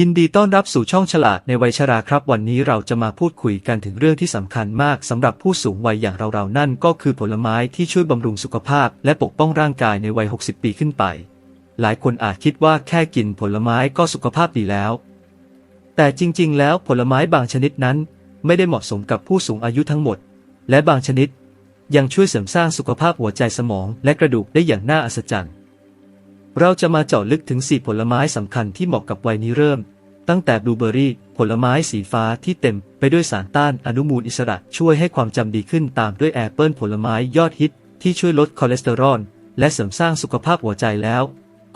ยินดีต้อนรับสู่ช่องฉลาดในวัยชราครับ วันนี้เราจะมาพูดคุยกันถึงเรื่องที่สำคัญมากสำหรับผู้สูงวัยอย่างเราๆนั่นก็คือผลไม้ที่ช่วยบำรุงสุขภาพ และปกป้องร่างกายในวัย 60 ปีขึ้นไป หลายคนอาจคิดว่าแค่กินผลไม้ก็สุขภาพดีแล้ว แต่จริงๆ แล้วผลไม้บางชนิดนั้น ไม่ได้เหมาะสมกับผู้สูงอายุทั้งหมด และบางชนิด ยังช่วยเสริมสร้างสุขภาพหัวใจสมอง และกระดูกได้อย่างน่าอัศจรรย์ เราจะมาเจาะลึกถึง 4 ผลไม้สำคัญที่เหมาะกับวัยนี้เริ่ม ตั้งแต่บลูเบอร์รี่ ผลไม้สีฟ้าที่เต็มไปด้วยสารต้านอนุมูลอิสระช่วยให้ความจำดีขึ้นตามด้วยแอปเปิลผลไม้ยอดฮิต ที่ช่วยลดคอเลสเตอรอลและเสริมสร้างสุขภาพหัวใจแล้ว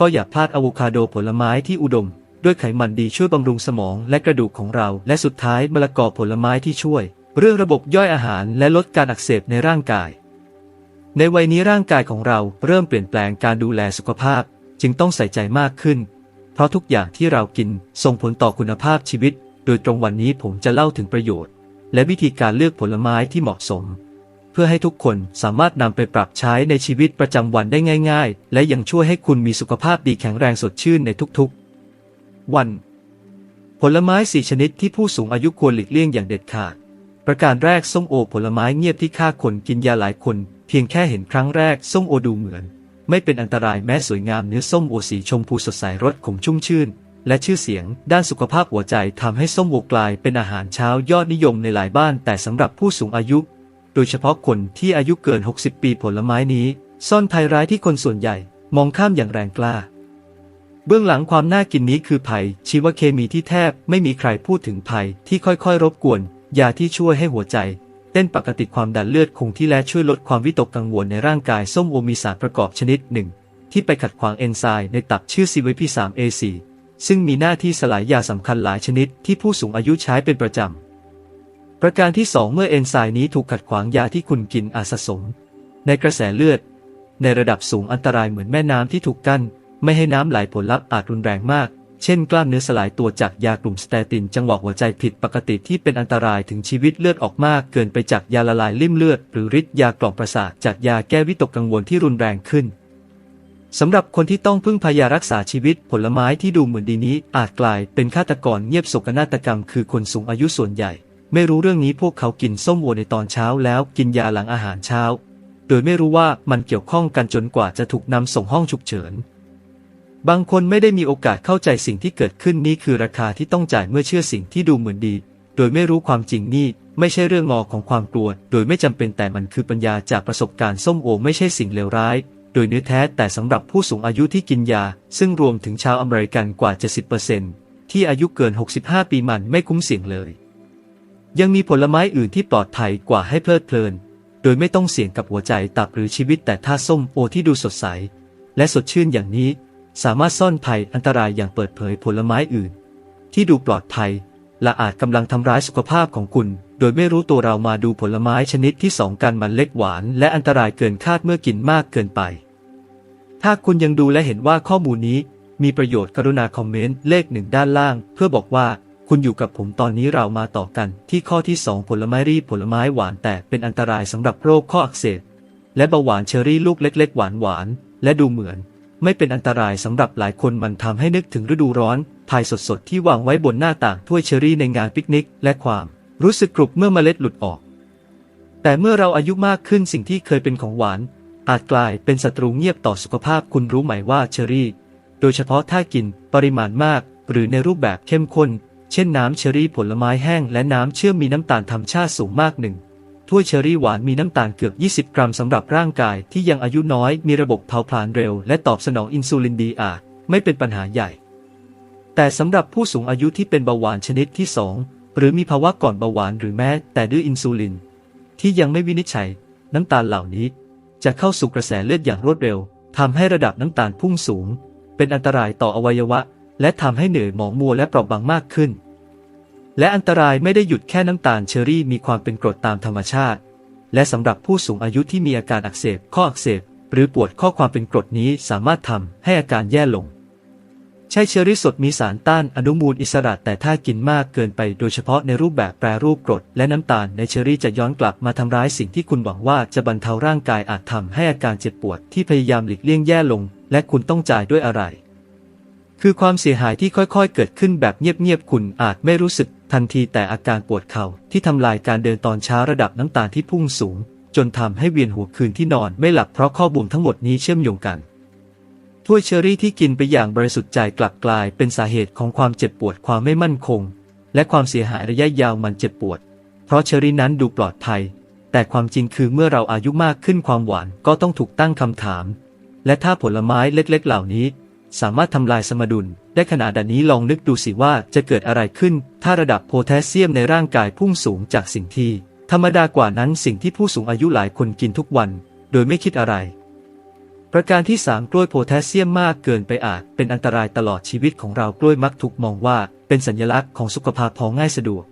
ก็อย่าพลาดอะโวคาโดผลไม้ที่อุดม ด้วยไขมันดีช่วยบำรุงสมองและกระดูกของเรา และสุดท้ายมะละกอผลไม้ที่ช่วย เรื่องระบบย่อยอาหารและลดการอักเสบในร่างกาย ในวัยนี้ร่างกายของเราเริ่มเปลี่ยนแปลงการดูแลสุขภาพ จึงต้องใส่ใจมากขึ้น เพราะทุกอย่างที่เรากินส่งผลต่อคุณภาพชีวิต โดยตรงวันนี้ผมจะเล่าถึงประโยชน์ และวิธีการเลือกผลไม้ที่เหมาะสม เพื่อให้ทุกคนสามารถนำไปปรับใช้ในชีวิตประจำวันได้ง่าย ๆ และยังช่วยให้คุณมีสุขภาพดีแข็งแรงสดชื่นในทุกๆ วัน ผลไม้สี่ชนิดที่ผู้สูงอายุควรหลีกเลี่ยงอย่างเด็ดขาด ประการแรกส้มโอผลไม้เงียบที่ฆ่าคนกินยาหลายคน เพียงแค่เห็นครั้งแรกส้มโอดูเหมือน ไม่เป็นอันตรายแม้สวยงามเนื้อส้มโอสีชมพูสดใสรสขมชุ่มชื่น และชื่อเสียง ด้านสุขภาพหัวใจทำให้ส้มโอกลายเป็นอาหารเช้ายอดนิยมในหลายบ้าน แต่สำหรับผู้สูงอายุ โดยเฉพาะคนที่อายุเกิน 60 ปีผลไม้นี้ ซ่อนภัยร้ายที่คนส่วนใหญ่ มองข้ามอย่างแรงกล้า เบื้องหลังความน่ากินนี้คือภัย ชีวเคมีที่แทบไม่มีใครพูดถึงภัยที่ค่อยๆ รบกวนยาที่ช่วยให้หัวใจ เต้นปกติความดันเลือดคงที่และช่วยลดความวิตกกังวลในร่างกายส้มโอมีสารประกอบชนิดหนึ่ง ที่ไปขัดขวางเอนไซม์ในตับชื่อ CYP3A4 ซึ่งมีหน้าที่สลายยาสำคัญหลายชนิดที่ผู้สูงอายุใช้เป็นประจำ ประการที่ 2 เมื่อเอนไซม์นี้ถูกขัดขวางยาที่คุณกินอาจสะสม ในกระแสเลือด ในระดับสูงอันตรายเหมือนแม่น้ำที่ถูกกั้น ไม่ให้น้ำไหลผลลัพธ์อาจรุนแรงมาก เช่นกล้ามเนื้อสลายตัวจากยากลุ่มสเตติน จังหวะหัวใจผิดปกติที่เป็นอันตรายถึงชีวิตเลือดออกมากเกินไปจากยาละลายริ่มเลือด หรือฤทธิ์ยากล่อมประสาทจากยาแก้วิตกกังวลที่รุนแรงขึ้นสำหรับคนที่ต้องพึ่งพายารักษาชีวิตผลไม้ที่ดูเหมือนดีนี้ อาจกลายเป็นฆาตกรเงียบโศกนาฏกรรม คือคนสูงอายุส่วนใหญ่ ไม่รู้เรื่องนี้พวกเขากินส้มโอในตอนเช้าแล้วกินยาหลังอาหารเช้า โดยไม่รู้ว่ามันเกี่ยวข้องกันจนกว่าจะถูกนำส่งห้องฉุกเฉิน บางคนไม่ได้มีโอกาสเข้าใจสิ่งที่เกิดขึ้นนี่คือราคาที่ต้องจ่ายเมื่อเชื่อสิ่งที่ดูเหมือนดี โดยไม่รู้ความจริงนี่ ไม่ใช่เรื่องงอของความกลัว โดยไม่จำเป็นแต่มันคือปัญญาจากประสบการณ์ส้มโอไม่ใช่สิ่งเลวร้าย โดยเนื้อแท้แต่สำหรับผู้สูงอายุที่กินยา ซึ่งรวมถึงชาวอเมริกันกว่า 70%ที่อายุเกิน 65 ปีมันไม่คุ้มเสี่ยงเลย ยังมีผลไม้อื่นที่ปลอดภัยกว่าให้เพลิดเพลิน โดยไม่ต้องเสี่ยงกับหัวใจตับหรือชีวิตแต่ถ้าส้มโอที่ดูสดใส และสดชื่นอย่างนี้ สามารถซ่อนภัยอันตรายอย่างเปิดเผยผลไม้อื่น ที่ดูปลอดภัยและอาจกำลังทำร้ายสุขภาพของคุณ โดยไม่รู้ตัวเรามาดูผลไม้ชนิดที่สองกันมันเล็กหวาน และอันตรายเกินคาดเมื่อกินมากเกินไป ถ้าคุณยังดูและเห็นว่าข้อมูลนี้ มีประโยชน์กรุณาคอมเมนต์เลขหนึ่งด้านล่าง เพื่อบอกว่าคุณอยู่กับผมตอนนี้เรามาต่อกัน ที่ข้อที่ 2 ผลไม้รีบผลไม้หวานแต่เป็นอันตรายสำหรับโรคข้ออักเสบและเบาหวานเชอรี่ลูกเล็ก ๆ หวานหวานและดูเหมือน ไม่เป็นอันตรายสำหรับหลายคนมันทำให้นึกถึงฤดูร้อนพายสดๆ ที่วางไว้บนหน้าต่างถ้วยเชอรี่ในงานปิกนิก และความรู้สึกกรุบเมื่อเมล็ดหลุดออก แต่เมื่อเราอายุมากขึ้นสิ่งที่เคยเป็นของหวาน อาจกลายเป็นศัตรูเงียบต่อสุขภาพคุณรู้ไหมว่าเชอรี่ โดยเฉพาะถ้ากินปริมาณมาก หรือในรูปแบบเข้มข้น เช่นน้ำเชอรี่ผลไม้แห้ง และน้ำเชื่อมมีน้ำตาลธรรมชาติสูงมากหนึ่ง ถ้วยเชอรี่หวานมีน้ำตาลเกือบ 20 กรัมสำหรับร่างกายที่ยังอายุน้อย มีระบบเผาผลาญเร็ว และตอบสนองอินซูลินดีอาจไม่เป็นปัญหาใหญ่ แต่สำหรับผู้สูงอายุที่เป็นเบาหวานชนิดที่ 2 หรือมีภาวะก่อนเบาหวานหรือแม้แต่ดื้ออินซูลิน ที่ยังไม่วินิจฉัย น้ำตาลเหล่านี้ จะเข้าสู่กระแสเลือดอย่างรวดเร็วทำให้ระดับน้ำตาลพุ่งสูง เป็นอันตรายต่ออวัยวะ และทำให้เหนื่อยหมองมัวและเปราะบางมากขึ้น และอันตรายไม่ได้หยุดแค่น้ำตาลเชอรี่มีความเป็นกรดตามธรรมชาติ และสำหรับผู้สูงอายุที่มีอาการอักเสบ ข้ออักเสบ หรือปวดข้อความเป็นกรดนี้สามารถทำให้อาการแย่ลง ใช่เชอรี่สดมีสารต้านอนุมูลอิสระแต่ถ้ากินมากเกินไปโดยเฉพาะในรูปแบบแปรรูปกรด และน้ำตาลในเชอรี่จะย้อนกลับมาทำร้ายสิ่งที่คุณหวังว่าจะบรรเทาร่างกายอาจทำให้อาการเจ็บปวดที่พยายามหลีกเลี่ยงแย่ลง และคุณต้องจ่ายด้วยอะไร คือความเสียหายที่ค่อยๆ เกิดขึ้นแบบเงียบๆ คุณอาจไม่รู้สึกทันทีแต่อาการปวดเข่าที่ทำลายการเดินตอนเช้าระดับน้ำตาลที่พุ่งสูง จนทำให้เวียนหัวคืนที่นอนไม่หลับเพราะข้อบ่งทั้งหมดนี้เชื่อมโยงกัน ถ้วยเชอรี่ที่กินไปอย่างบริสุทธิ์ใจกลับกลายเป็นสาเหตุของความเจ็บปวดความไม่มั่นคง และความเสียหายระยะยาวมันเจ็บปวด เพราะเชอรี่นั้นดูปลอดภัย แต่ความจริงคือเมื่อเราอายุมากขึ้นความหวานก็ต้องถูกตั้งคำถาม และถ้าผลไม้เล็กๆ เหล่านี้ สามารถทำลายสมดุล ได้ขนาดนี้ลองนึกดูสิว่าจะเกิดอะไรขึ้น ถ้าระดับโพแทสเซียมในร่างกายพุ่งสูงจากสิ่งที่ธรรมดากว่านั้นสิ่งที่ผู้สูงอายุหลายคนกินทุกวัน โดยไม่คิดอะไร ประการที่ 3 กล้วยโพแทสเซียมมากเกินไปอาจเป็นอันตรายตลอดชีวิตของเรากล้วยมักถูกมองว่า เป็นสัญลักษณ์ของสุขภาพพอง่ายสะดวก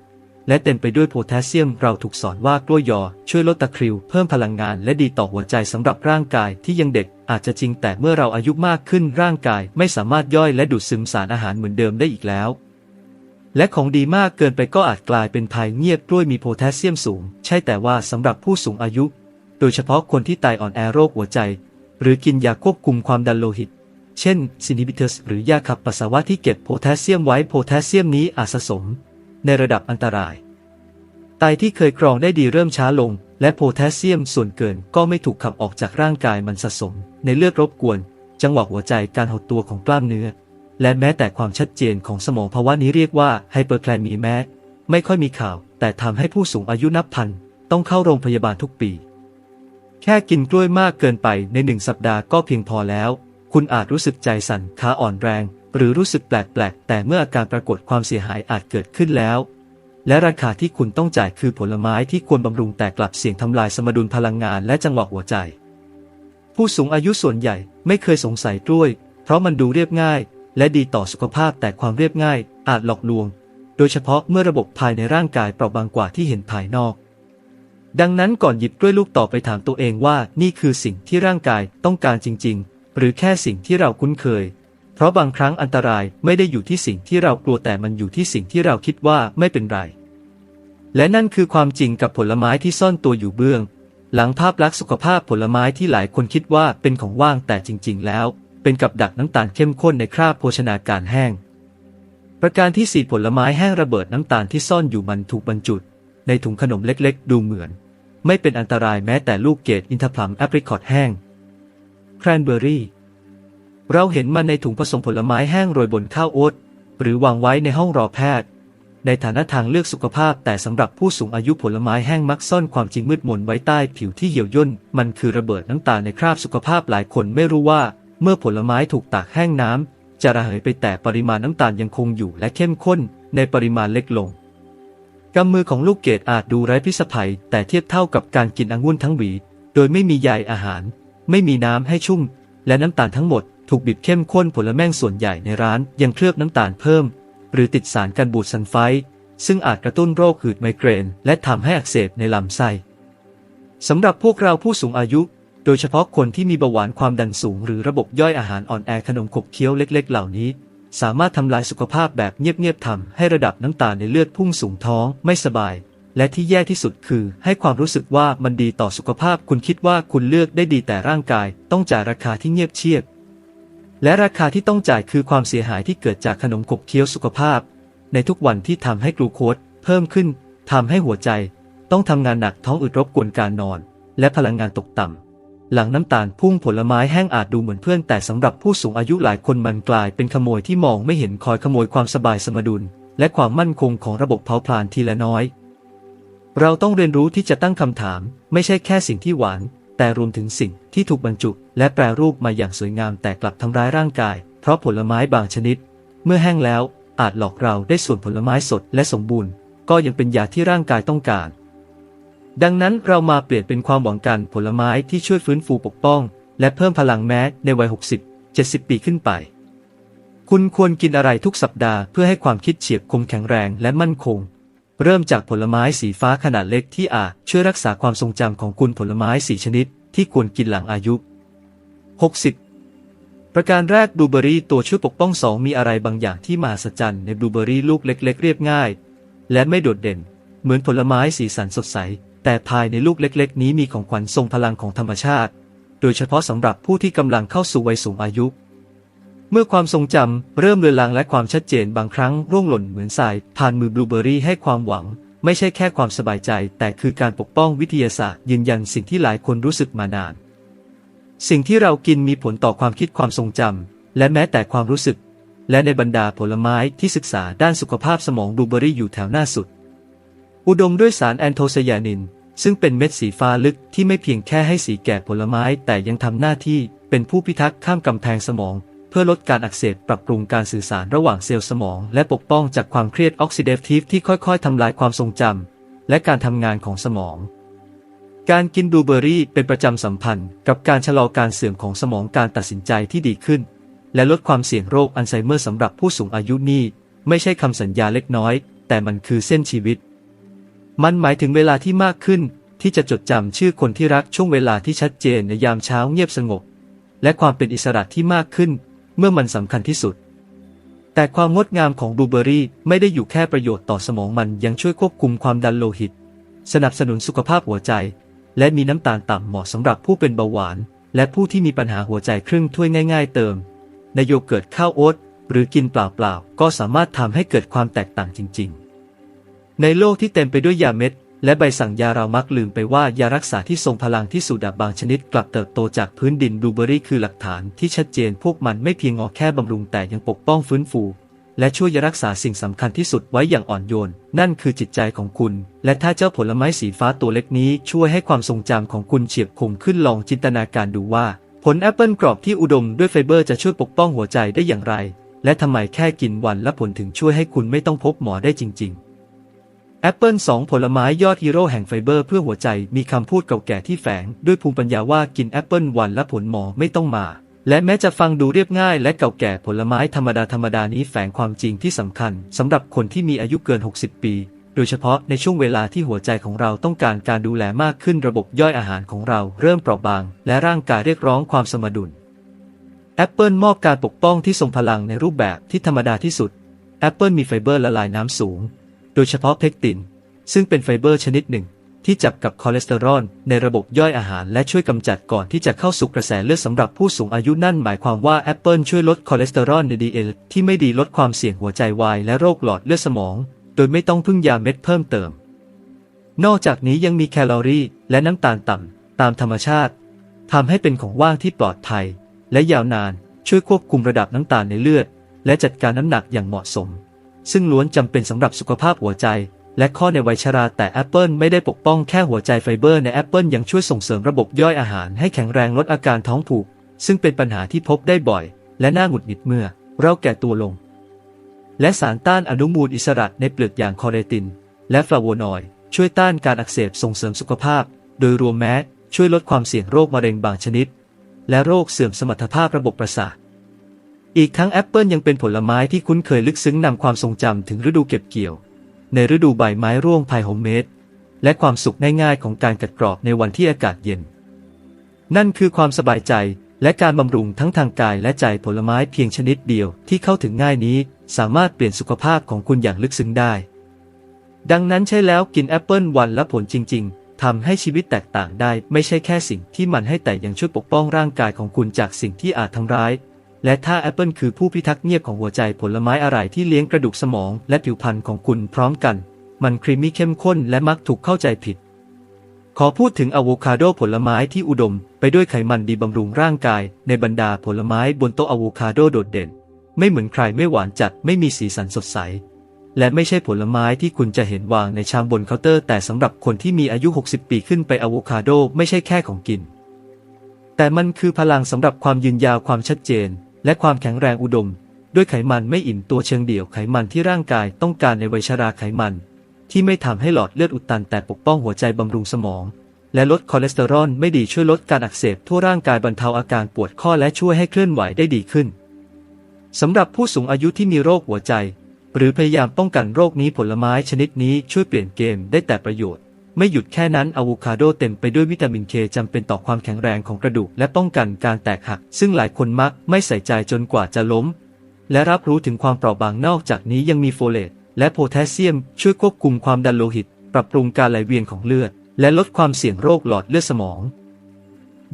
และเต็มไปด้วยโพแทสเซียม เราถูกสอนว่ากล้วยยอ ช่วยลดตะคริว เพิ่มพลังงานและดีต่อหัวใจสำหรับร่างกายที่ยังเด็ก อาจจะจริงแต่เมื่อเราอายุมากขึ้นร่างกายไม่สามารถย่อยและดูดซึมสารอาหารเหมือนเดิมได้อีกแล้ว และของดีมากเกินไปก็อาจกลายเป็นภัยเงียบกล้วยมีโพแทสเซียมสูง ใช่แต่ว่าสำหรับผู้สูงอายุ โดยเฉพาะคนที่ไตอ่อนแอโรคหัวใจ หรือกินยาควบคุมความดันโลหิตเช่นซินิบิเทสหรือยาขับปัสสาวะที่เก็บโพแทสเซียมไว้โพแทสเซียมนี้อาจสะสม ในระดับอันตราย ไตที่เคยกรองได้ดีเริ่มช้าลง และโพแทสเซียมส่วนเกินก็ไม่ถูกขับออกจากร่างกายมันสะสม ในเลือดรบกวน จังหวะหัวใจการหดตัวของกล้ามเนื้อ และแม้แต่ความชัดเจนของสมองภาวะนี้เรียกว่าไฮเปอร์แคลมีแม้ไม่ค่อยมีข่าว แต่ทำให้ผู้สูงอายุนับพัน ต้องเข้าโรงพยาบาลทุกปี แค่กินกล้วยมากเกินไปในหนึ่งสัปดาห์ก็เพียงพอแล้ว คุณอาจรู้สึกใจสั่นขาอ่อนแรง หรือรู้สึกแปลกๆ แต่เมื่ออาการปรากฏความเสียหายอาจเกิดขึ้นแล้ว และราคาที่คุณต้องจ่ายคือผลไม้ที่ควรบำรุงแต่กลับเสี่ยงทำลายสมดุลพลังงานและจังหวะหัวใจ ผู้สูงอายุส่วนใหญ่ไม่เคยสงสัยกล้วย เพราะมันดูเรียบง่าย และดีต่อสุขภาพแต่ความเรียบง่าย อาจหลอกลวง โดยเฉพาะเมื่อระบบภายในร่างกายเปราะบางกว่าที่เห็นภายนอกดังนั้นก่อนหยิบกล้วยลูกต่อไปถามตัวเองว่านี่คือสิ่งที่ร่างกายต้องการจริง ๆ หรือแค่สิ่งที่เราคุ้นเคย เพราะบางครั้งอันตรายไม่ได้อยู่ที่สิ่งที่เรากลัวแต่มันอยู่ที่สิ่งที่เราคิดว่าไม่เป็นไร และนั่นคือความจริงกับผลไม้ที่ซ่อนตัวอยู่เบื้อง หลังภาพลักษณ์สุขภาพผลไม้ที่หลายคนคิดว่าเป็นของว่างแต่จริง ๆ แล้ว เป็นกับดักน้ำตาลเข้มข้นในคราบโภชนาการแห้ง ประการที่สี่ผลไม้แห้งระเบิดน้ำตาลที่ซ่อนอยู่มันถูกบรรจุในถุงขนมเล็กๆ ดูเหมือน ไม่เป็นอันตรายแม้แต่ลูกเกดอินทผลัมแอปริคอตแห้งแครนเบอร์รี่ เราเห็นมันในถุงผสมผลไม้แห้งโรยบนข้าวโอ๊ตหรือวางไว้ในห้องรอแพทย์ ในฐานะทางเลือกสุขภาพแต่สำหรับผู้สูงอายุผลไม้แห้งมักซ่อนความจริงมืดมนไว้ใต้ผิวที่เหี่ยวย่น มันคือระเบิดน้ำตาในคราบสุขภาพหลายคนไม่รู้ว่า เมื่อผลไม้ถูกตากแห้งน้ำจะระเหยไปแต่ปริมาณน้ำตาลยังคงอยู่และเข้มข้น ในปริมาณเล็กลงกำมือของลูกเกดอาจดูไร้พิษภัย แต่เทียบเท่ากับการกินองุ่นทั้งหวี โดยไม่มีใยอาหาร ไม่มีน้ำให้ชุ่ม และน้ำตาลทั้งหมด ถูกบีบเข้มข้นผลแม่งส่วนใหญ่ในร้านยังเคลือบน้ำตาลเพิ่ม หรือติดสารกันบูดซัลไฟซึ่งอาจกระตุ้นโรคหืดไมเกรน และทำให้อักเสบในลำไส้สำหรับพวกเราผู้สูงอายุ โดยเฉพาะคนที่มีเบาหวานความดันสูง หรือระบบย่อยอาหารอ่อนแอขนมขบเคี้ยวเล็ก ๆ เหล่านี้ สามารถทำลายสุขภาพแบบเงียบๆทำให้ระดับน้ำตาลในเลือดพุ่งสูงท้องไม่สบาย และที่แย่ที่สุดคือ ให้ความรู้สึกว่ามันดีต่อสุขภาพ คุณคิดว่าคุณเลือกได้ดีแต่ร่างกาย ต้องจ่ายราคาที่เงียบเชียบ และราคาที่ต้องจ่ายคือความเสียหายที่เกิดจากขนมขบเคี้ยวสุขภาพ ในทุกวันที่ทำให้กลูโคสเพิ่มขึ้นทำให้หัวใจ ต้องทำงานหนักท้องอืดรบกวนการนอน และพลังงานตกต่ำ หลังน้ำตาลพุ่งผลไม้แห้งอาจดูเหมือนเพื่อนแต่สำหรับผู้สูงอายุหลายคนมันกลายเป็นขโมยที่มองไม่เห็นคอยขโมยความสบายสมดุล และความมั่นคงของระบบเผาผลาญทีละน้อย เราต้องเรียนรู้ที่จะตั้งคำถาม ไม่ใช่แค่สิ่งที่หวาน แต่รวมถึงสิ่งที่ถูกบรรจุและแปรรูปมาอย่างสวยงามแต่กลับทำร้ายร่างกาย เพราะผลไม้บางชนิด เมื่อแห้งแล้วอาจหลอกเราได้ส่วนผลไม้สดและสมบูรณ์ ก็ยังเป็นยาที่ร่างกายต้องการ ดังนั้นเรามาเปลี่ยนเป็นความหวังกันผลไม้ที่ช่วยฟื้นฟูปกป้อง และเพิ่มพลังแม้ในวัย 60 70 ปีขึ้นไป คุณควรกินอะไรทุกสัปดาห์เพื่อให้ความคิดเฉียบคมแข็งแรงและมั่นคง เริ่มจากผลไม้สีฟ้าขนาดเล็กที่อาจช่วยรักษาความทรงจำของคุณผลไม้สีชนิดที่ควรกินหลังอายุ 60 ประการแรกบลูเบอรี่ตัวช่วยปกป้องสองมีอะไรบางอย่างที่มหัศจรรย์ในบลูเบอรี่ลูกเล็ก ๆ เรียบง่าย และไม่โดดเด่น เหมือนผลไม้สีสันสดใส แต่ภายในลูกเล็ก ๆ นี้มีของขวัญทรงพลังของธรรมชาติ โดยเฉพาะสำหรับผู้ที่กำลังเข้าสู่วัยสูงอายุ เมื่อความทรงจำเริ่มเลือนลางและความชัดเจนบางครั้งร่วงหล่นเหมือนทราย ผ่านมือบลูเบอรี่ให้ความหวัง ไม่ใช่แค่ความสบายใจ แต่คือการปกป้องวิทยาศาสตร์ยืนยันสิ่งที่หลายคนรู้สึกมานาน สิ่งที่เรากินมีผลต่อความคิดความทรงจำและแม้แต่ความรู้สึก และในบรรดาผลไม้ที่ศึกษาด้านสุขภาพสมองบลูเบอรี่อยู่แถวหน้าสุด อุดมด้วยสารแอนโทไซยานิน ซึ่งเป็นเม็ดสีฟ้าลึกที่ไม่เพียงแค่ให้สีแก่ผลไม้แต่ยังทำหน้าที่เป็นผู้พิทักษ์ข้ามกำแพงสมอง เพื่อลดการอักเสบปรับปรุงการสื่อสารระหว่างเซลล์สมอง และปกป้องจากความเครียดออกซิเดทีฟที่ค่อยๆทำลายความทรงจำและการทำงานของสมอง การกินบลูเบอรี่เป็นประจำสัมพันธ์ กับการชะลอการเสื่อมของสมองการตัดสินใจที่ดีขึ้น และลดความเสี่ยงโรคอัลไซเมอร์สำหรับผู้สูงอายุนี่ ไม่ใช่คำสัญญาเล็กน้อย แต่มันคือเส้นชีวิต มันหมายถึงเวลาที่มากขึ้นที่จะจดจำชื่อคนที่รักช่วงเวลาที่ชัดเจนในยามเช้าเงียบสงบ และความเป็นอิสระที่มากขึ้น เมื่อมันสำคัญที่สุด แต่ความงดงามของบลูเบอรี่ไม่ได้อยู่แค่ประโยชน์ต่อสมองมันยังช่วยควบคุมความดันโลหิต สนับสนุนสุขภาพหัวใจ และมีน้ำตาลต่ำเหมาะสำหรับผู้เป็นเบาหวาน และผู้ที่มีปัญหาหัวใจครึ่งถ้วยง่าย ๆ เติม ในโยเกิร์ตข้าวโอ๊ตหรือกินเปล่าๆก็สามารถทำให้เกิดความแตกต่างจริง ๆ ในโลกที่เต็มไปด้วยยาเม็ด และใบสั่งยาเรามักลืมไปว่ายารักษาที่ทรงพลังที่สุดบางชนิดกลับเติบโตจากพื้นดินบลูเบอรี่คือหลักฐานที่ชัดเจนพวกมันไม่เพียงงอแค่บำรุงแต่ยังปกป้องฟื้นฟู และช่วยรักษาสิ่งสำคัญที่สุดไว้อย่างอ่อนโยน นั่นคือจิตใจของคุณ และถ้าเจ้าผลไม้สีฟ้าตัวเล็กนี้ช่วยให้ความทรงจำของคุณเฉียบคมขึ้นลองจินตนาการดูว่า ผลแอปเปิลกรอบที่อุดมด้วยไฟเบอร์จะช่วยปกป้องหัวใจได้อย่างไร และทำไมแค่กินวันละผลถึงช่วยให้คุณไม่ต้องพบหมอได้จริง ๆ แอปเปิลสองผลไม้ยอดฮีโร่แห่งไฟเบอร์เพื่อหัวใจมีคำพูดเก่าแก่ที่แฝง ด้วยภูมิปัญญาว่ากินแอปเปิลวันและผลหมอไม่ต้องมา และแม้จะฟังดูเรียบง่ายและเก่าแก่ผลไม้ธรรมดาธรรมดานี้แฝงความจริงที่สำคัญสำหรับคนที่มีอายุเกิน 60 ปี โดยเฉพาะในช่วงเวลาที่หัวใจของเราต้องการการดูแลมากขึ้นระบบย่อยอาหารของเราเริ่มเปราะบาง และร่างกายเรียกร้องความสมดุลแอปเปิลมอบการปกป้องที่ทรงพลังในรูปแบบที่ธรรมดาที่สุดแอปเปิลมีไฟเบอร์ละลายน้ำสูง โดยเฉพาะเพกติน ซึ่งเป็นไฟเบอร์ชนิดหนึ่ง ที่จับกับคอเลสเตอรอลในระบบย่อยอาหารและช่วยกำจัดก่อนที่จะเข้าสู่กระแสเลือดสำหรับผู้สูงอายุนั่นหมายความว่าแอปเปิลช่วยลดคอเลสเตอรอลในดีเอลที่ไม่ดีลดความเสี่ยงหัวใจวายและโรคหลอดเลือดสมอง โดยไม่ต้องพึ่งยาเม็ดเพิ่มเติม นอกจากนี้ยังมีแคลอรี่และน้ำตาลต่ำตามธรรมชาติทำให้เป็นของว่างที่ปลอดภัย และยาวนานช่วยควบคุมระดับน้ำตาลในเลือด และจัดการน้ำหนักอย่างเหมาะสม ซึ่งล้วนจำเป็นสำหรับสุขภาพหัวใจ และข้อในวัยชราแต่แอปเปิลไม่ได้ปกป้องแค่หัวใจไฟเบอร์ในแอปเปิลยังช่วยส่งเสริมระบบย่อยอาหารให้แข็งแรงลดอาการท้องผูก ซึ่งเป็นปัญหาที่พบได้บ่อย และน่าหงุดหงิดเมื่อ เราแก่ตัวลง และสารต้านอนุมูลอิสระในเปลือกอย่างคอเรติน และฟลาโวนอยด์ช่วยต้านการอักเสบส่งเสริมสุขภาพ โดยรวมแม้ช่วยลดความเสี่ยงโรคมะเร็งบางชนิด และโรคเสื่อมสมรรถภาพระบบประสาท อีกทั้งแอปเปิลยังเป็นผลไม้ที่คุ้นเคยลึกซึ้งนำความทรงจำถึงฤดูเก็บเกี่ยว ในฤดูใบไม้ร่วงพายโฮมเมดและความสุขง่ายๆของการกัดกรอบในวันที่อากาศเย็น นั่นคือความสบายใจและการบำรุงทั้งทางกายและใจผลไม้เพียงชนิดเดียวที่เข้าถึงง่ายนี้ สามารถเปลี่ยนสุขภาพของคุณอย่างลึกซึ้งได้ ดังนั้นใช่แล้วกินแอปเปิลวันละผลจริง ๆทำให้ชีวิตแตกต่างได้ ไม่ใช่แค่สิ่งที่มันให้แต่ยังช่วยปกป้องร่างกายของคุณจากสิ่งที่อาจทำร้าย และถ้าแอปเปิลคือผู้พิทักษ์เงียบของหัวใจผลไม้อะไรที่เลี้ยงกระดูกสมองและผิวพรรณของคุณพร้อมกัน มันครีมมี่เข้มข้นและมักถูกเข้าใจผิด ขอพูดถึงอะโวคาโดผลไม้ที่อุดม ไปด้วยไขมันดีบำรุงร่างกาย ในบรรดาผลไม้บนโต๊ะอะโวคาโดโดดเด่น ไม่เหมือนใครไม่หวานจัดไม่มีสีสันสดใส และไม่ใช่ผลไม้ที่คุณจะเห็นวางในชามบนเคาน์เตอร์ แต่สำหรับคนที่มีอายุ 60 ปีขึ้นไปอะโวคาโดไม่ใช่แค่ของกิน แต่มันคือพลังสำหรับความยืนยาวความชัดเจน และความแข็งแรงอุดม ด้วยไขมันไม่อิ่มตัวเชิงเดี่ยวไขมันที่ร่างกายต้องการในวัยชราไขมัน ที่ไม่ทำให้หลอดเลือดอุดตันแต่ปกป้องหัวใจบำรุงสมอง และลดคอเลสเตอรอลไม่ดีช่วยลดการอักเสบทั่วร่างกายบรรเทาอาการปวดข้อและช่วยให้เคลื่อนไหวได้ดีขึ้นสำหรับผู้สูงอายุที่มีโรคหัวใจ หรือพยายามป้องกันโรคนี้ผลไม้ชนิดนี้ช่วยเปลี่ยนเกมได้แต่ประโยชน์ ไม่หยุดแค่นั้นอะโวคาโดเต็มไปด้วยวิตามินเคจำเป็นต่อความแข็งแรงของกระดูก และป้องกันการแตกหัก ซึ่งหลายคนมักไม่ใส่ใจจนกว่าจะล้ม และรับรู้ถึงความเปราะบางนอกจากนี้ยังมีโฟเลตและโพแทสเซียม ช่วยควบคุมความดันโลหิต ปรับปรุงการไหลเวียนของเลือด และลดความเสี่ยงโรคหลอดเลือดสมอง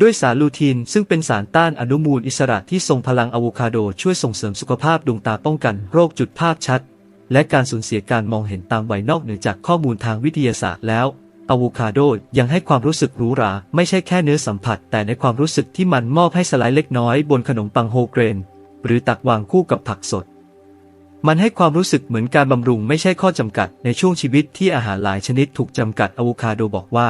ด้วยสารลูทีน ซึ่งเป็นสารต้านอนุมูลอิสระที่ทรงพลังอะโวคาโดช่วยส่งเสริมสุขภาพดวงตาป้องกันโรคจุดภาพชัด และการสูญเสียการมองเห็นตามวัยนอกเหนือจากข้อมูลทางวิทยาศาสตร์แล้ว อะโวคาโดยังให้ความรู้สึกหรูหรา ไม่ใช่แค่เนื้อสัมผัส แต่ในความรู้สึกที่มันมอบให้สไลด์เล็กน้อยบนขนมปังโฮเกรน หรือตักวางคู่กับผักสด มันให้ความรู้สึกเหมือนการบำรุงไม่ใช่ข้อจำกัดในช่วงชีวิตที่อาหารหลายชนิดถูกจำกัดอะโวคาโดบอกว่า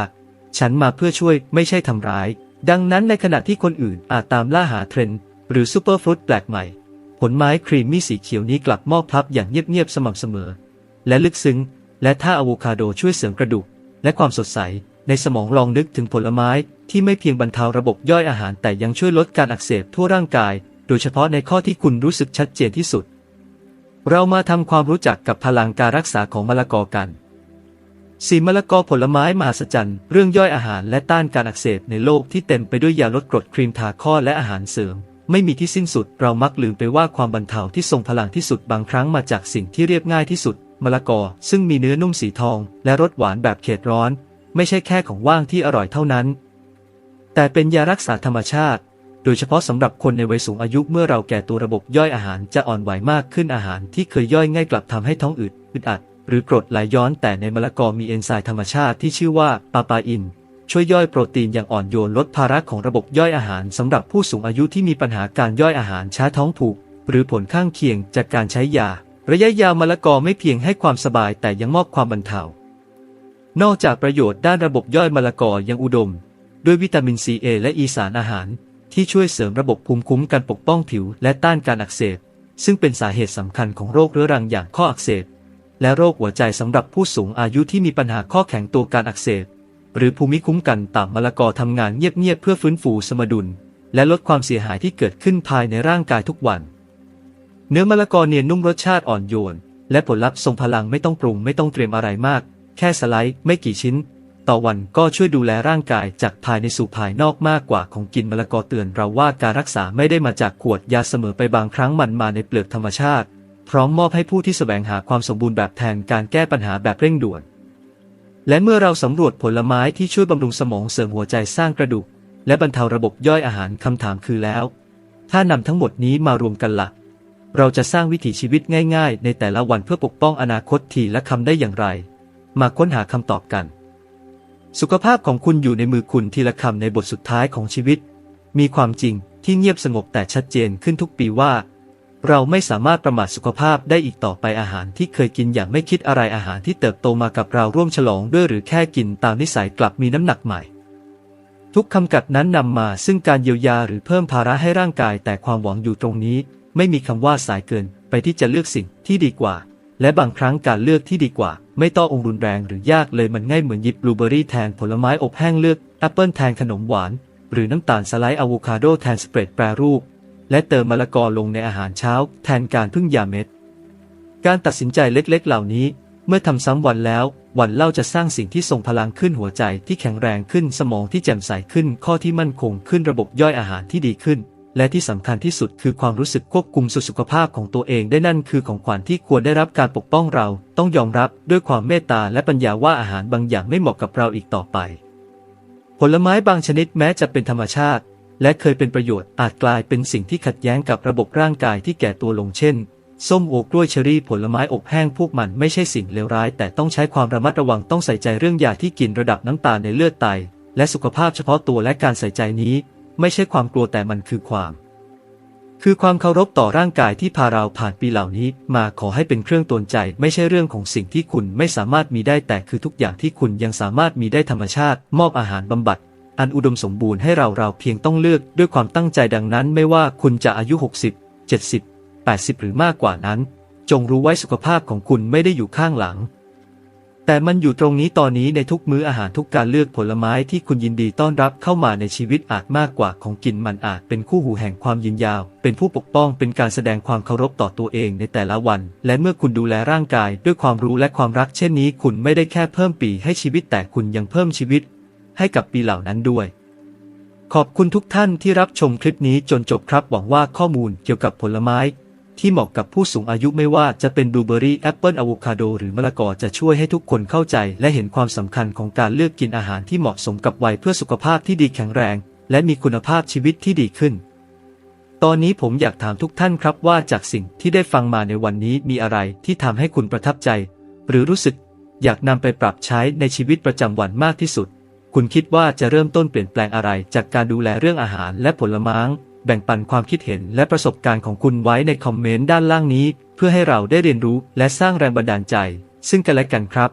ฉันมาเพื่อช่วยไม่ใช่ทำร้าย ดังนั้นในขณะที่คนอื่นอาจตามล่าหาเทรนด์หรือซูเปอร์ฟรุตแปลกใหม่ ผลไม้ครีมมี่สีเขียวนี้กลับมอบพลับอย่างเงียบๆสม่ำเสมอ และลึกซึ้ง และถ้าอะโวคาโดช่วยเสริมกระดูก และความสดใส ในสมองลองนึกถึงผลไม้ที่ไม่เพียงบรรเทาระบบย่อยอาหารแต่ยังช่วยลดการอักเสบทั่วร่างกาย โดยเฉพาะในข้อที่คุณรู้สึกชัดเจนที่สุด เรามาทำความรู้จักกับพลังการรักษาของมะละกอกันสีมะละกอผลไม้มหัศจรรย์เรื่องย่อยอาหารและต้านการอักเสบในโลกที่เต็มไปด้วยยาลดกรดครีมทาข้อและอาหารเสริม ไม่มีที่สิ้นสุด เรามักลืมไปว่าความบรรเทาที่ทรงพลังที่สุดบางครั้งมาจากสิ่งที่เรียบง่ายที่สุด มะละกอ ซึ่งมีเนื้อนุ่มสีทอง และรสหวานแบบเขตร้อน ไม่ใช่แค่ของว่างที่อร่อยเท่านั้น แต่เป็นยารักษาธรรมชาติ โดยเฉพาะสำหรับคนในวัยสูงอายุเมื่อเราแก่ตัวระบบย่อยอาหารจะอ่อนไหวมากขึ้นอาหารที่เคยย่อยง่ายกลับทำให้ท้องอืดอึดอัด หรือกรดไหลย้อนแต่ในมะละกอมีเอนไซม์ธรรมชาติที่ชื่อว่าปาปาอินช่วยย่อยโปรตีนอย่างอ่อนโยนลดภาระของระบบย่อยอาหารสำหรับผู้สูงอายุที่มีปัญหาการย่อยอาหารช้าท้องผูก หรือผลข้างเคียงจากการใช้ยา ระยะยาวมะละกอไม่เพียงให้ความสบายแต่ยังมอบความบรรเทานอกจากประโยชน์ด้านระบบย่อยมะละกอยังอุดม ด้วยวิตามินซีเอและอีสารอาหาร ที่ช่วยเสริมระบบภูมิคุ้มกันปกป้องผิว และต้านการอักเสบ ซึ่งเป็นสาเหตุสำคัญของโรคเรื้อรังอย่างข้ออักเสบ และโรคหัวใจสำหรับผู้สูงอายุที่มีปัญหาข้อแข็งตัวการอักเสบ หรือภูมิคุ้มกันต่ำมะละกอทำงานเงียบๆเพื่อฟื้นฟูสมดุล และลดความเสียหายที่เกิดขึ้นภายในร่างกายทุกวัน เนื้อมะละกอเนียนนุ่มรสชาติอ่อนโยน และผลลัพธ์ทรงพลังไม่ต้องปรุงไม่ต้องเตรียมอะไรมาก แค่สไลด์ไม่กี่ชิ้น ต่อวันก็ช่วยดูแลร่างกายจากภายในสู่ภายนอกมากกว่าของกินมะละกอเตือนเราว่าการรักษาไม่ได้มาจากขวดยาเสมอไปบางครั้งมันมาในเปลือกธรรมชาติ พร้อมมอบให้ผู้ที่แสวงหาความสมบูรณ์แบบแทนการแก้ปัญหาแบบเร่งด่วน และเมื่อเราสำรวจผลไม้ที่ช่วยบำรุงสมองเสริมหัวใจสร้างกระดูก และบรรเทาระบบย่อยอาหารคำถามคือแล้ว ถ้านำทั้งหมดนี้มารวมกันละ่ะ เราจะสร้างวิถีชีวิตง่ายๆ ในแต่ละวันเพื่อปกป้องอนาคตทีและคำได้อย่างไร มาค้นหาคำตอบกัน สุขภาพของคุณอยู่ในมือคุณทีละคำในบทสุดท้ายของชีวิต มีความจริงที่เงียบสงบแต่ชัดเจนขึ้นทุกปีว่า เราไม่สามารถประมาทสุขภาพได้อีกต่อไปอาหารที่เคยกินอย่างไม่คิดอะไรอาหารที่เติบโตมากับเราร่วมฉลองด้วยหรือแค่กินตามนิสัยกลับมีน้ำหนักใหม่ทุกคำกัดนั้นนำมาซึ่งการเยียวยาหรือเพิ่มภาระให้ร่างกายแต่ความหวังอยู่ตรงนี้ ไม่มีคำว่าสายเกินไปที่จะเลือกสิ่งที่ดีกว่า และบางครั้งการเลือกที่ดีกว่า ไม่ต้ององรุนแรงหรือยากเลยมันง่ายเหมือนหยิบบลูเบอรี่แทนผลไม้อบแห้งเลือกแอปเปิลแทนขนมหวาน หรือน้ำตาลสไลด์อะโวคาโดแทนสเปรดแปรรูป และเติมมะละกอลงในอาหารเช้า แทนการพึ่งยาเม็ด การตัดสินใจเล็กๆ เหล่านี้ เมื่อทำซ้ำวันแล้ว วันเล่าจะสร้างสิ่งที่ทรงพลังขึ้นหัวใจที่แข็งแรงขึ้นสมองที่แจ่มใสขึ้นข้อที่มั่นคงขึ้นระบบย่อยอาหารที่ดีขึ้น และที่สำคัญที่สุดคือความรู้สึกควบคุมสุขภาพของตัวเองได้นั่นคือของขวัญที่ควรได้รับการปกป้องเราต้องยอมรับด้วยความเมตตาและปัญญาว่าอาหารบางอย่างไม่เหมาะกับเราอีกต่อไป ผลไม้บางชนิดแม้จะเป็นธรรมชาติ และเคยเป็นประโยชน์อาจกลายเป็นสิ่งที่ขัดแย้งกับระบบร่างกายที่แก่ตัวลงเช่นส้มโอกล้วยเชอรี่ผลไม้อบแห้งพวกมันไม่ใช่สิ่งเลวร้าย แต่ต้องใช้ความระมัดระวังต้องใส่ใจเรื่องยาที่กินระดับน้ำตาลในเลือดไต และสุขภาพเฉพาะตัวและการใส่ใจนี้ ไม่ใช่ความกลัวแต่มันคือความ คือความเคารพต่อร่างกายที่พาเราผ่านปีเหล่านี้ มาขอให้เป็นเครื่องตนใจ ไม่ใช่เรื่องของสิ่งที่คุณไม่สามารถมีได้แต่คือทุกอย่างที่คุณยังสามารถมีได้ธรรมชาติ มอบอาหารบำบัด อันอุดมสมบูรณ์ให้เราเราเพียงต้องเลือกด้วยความตั้งใจดังนั้น ไม่ว่าคุณจะอายุ 60 70 80 หรือมากกว่านั้น จงรู้ไว้สุขภาพของคุณไม่ได้อยู่ข้างหลัง แต่มันอยู่ตรงนี้ตอนนี้ในทุกมื้ออาหารทุกการเลือกผลไม้ที่คุณยินดีต้อนรับเข้ามาในชีวิตอาจมากกว่าของกินมันอาจเป็นคู่หูแห่งความยืนยาว เป็นผู้ปกป้องเป็นการแสดงความเคารพต่อตัวเองในแต่ละวัน และเมื่อคุณดูแลร่างกายด้วยความรู้และความรักเช่นนี้ คุณไม่ได้แค่เพิ่มปีให้ชีวิตแต่คุณยังเพิ่มชีวิต ให้กับปีเหล่านั้นด้วย ขอบคุณทุกท่านที่รับชมคลิปนี้จนจบครับหวังว่าข้อมูลเกี่ยวกับผลไม้ ที่เหมาะกับผู้สูงอายุไม่ว่าจะเป็นบลูเบอรี่แอปเปิลอะโวคาโดหรือมะละกอจะช่วยให้ทุกคนเข้าใจ และเห็นความสำคัญของการเลือกกินอาหารที่เหมาะสมกับวัยเพื่อสุขภาพที่ดีแข็งแรง และมีคุณภาพชีวิตที่ดีขึ้น ตอนนี้ผมอยากถามทุกท่านครับว่าจากสิ่งที่ได้ฟังมาในวันนี้มีอะไรที่ทำให้คุณประทับใจ หรือรู้สึก อยากนำไปปรับใช้ในชีวิตประจำวันมากที่สุด คุณคิดว่าจะเริ่มต้นเปลี่ยนแปลงอะไรจากการดูแลเรื่องอาหารและผลไม้ แบ่งปันความคิดเห็นและประสบการณ์ของคุณไว้ในคอมเมนต์ด้านล่างนี้ เพื่อให้เราได้เรียนรู้และสร้างแรงบันดาลใจ ซึ่งกันและกันครับ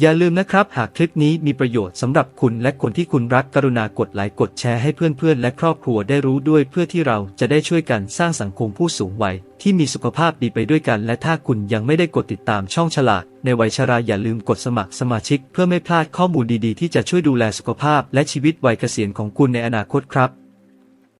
อย่าลืมนะครับ หากคลิปนี้มีประโยชน์สำหรับคุณและคนที่คุณรักกรุณากดไลค์กดแชร์ให้เพื่อนๆ และครอบครัวได้รู้ด้วยเพื่อที่เราจะได้ช่วยกันสร้างสังคมผู้สูงวัยที่มีสุขภาพดีไปด้วยกัน และถ้าคุณยังไม่ได้กดติดตามช่องฉลาด ในวัยชราอย่าลืมกดสมัครสมาชิก เพื่อไม่พลาดข้อมูลดีๆ ที่จะช่วยดูแลสุขภาพ และชีวิตวัยเกษียณของคุณในอนาคตครับ